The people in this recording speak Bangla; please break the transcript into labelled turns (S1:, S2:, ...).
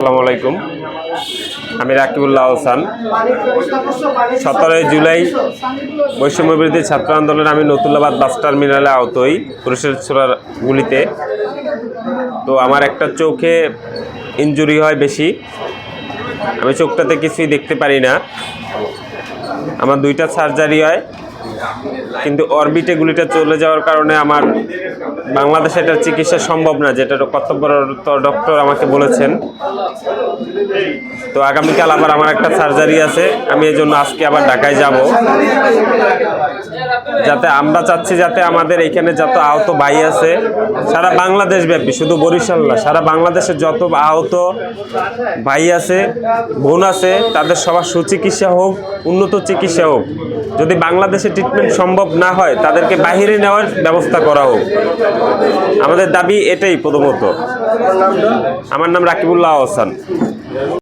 S1: আসসালামু আলাইকুম। আমি রাকিবুল্লাহ আহসান সতেরোই জুলাই বৈষম্য বিরোধী ছাত্র আন্দোলনে আমি নতুল্লাবাদ বাস টার্মিনালে আওতই পুরুষের ছোড়ার গুলিতে। তো আমার একটা চোখে ইনজুরি হয় বেশি। আমি চোখটাতে কিছুই দেখতে পারি না। আমার দুইটা সার্জারি হয়। কিন্তু অরবিটে গুলিটা চলে যাওয়ার কারণে আমার বাংলাদেশে এটার চিকিৎসা সম্ভব না, যেটা কর্তব্যরত ডক্টর আমাকে বলেছেন। তো আগামীকাল আবার আমার একটা সার্জারি আছে, আমি এই জন্য আজকে আবার ঢাকায় যাব। যাতে আমরা চাচ্ছি যাতে আমাদের এখানে যত আহত ভাই আছে, সারা বাংলাদেশ ব্যাপী, শুধু বরিশাল না, সারা বাংলাদেশের যত আহত ভাই আছে, বোন আছে, তাদের সবার সুচিকিৎসা হোক, উন্নত চিকিৎসা হোক। যদি বাংলাদেশে ট্রিটমেন্ট সম্ভব না হয়, তাদেরকে বাহিরে নেওয়ার ব্যবস্থা করা হোক। আমাদের দাবি এটাই প্রথমত। আমার নাম রাকিবুল্লাহ আহসান।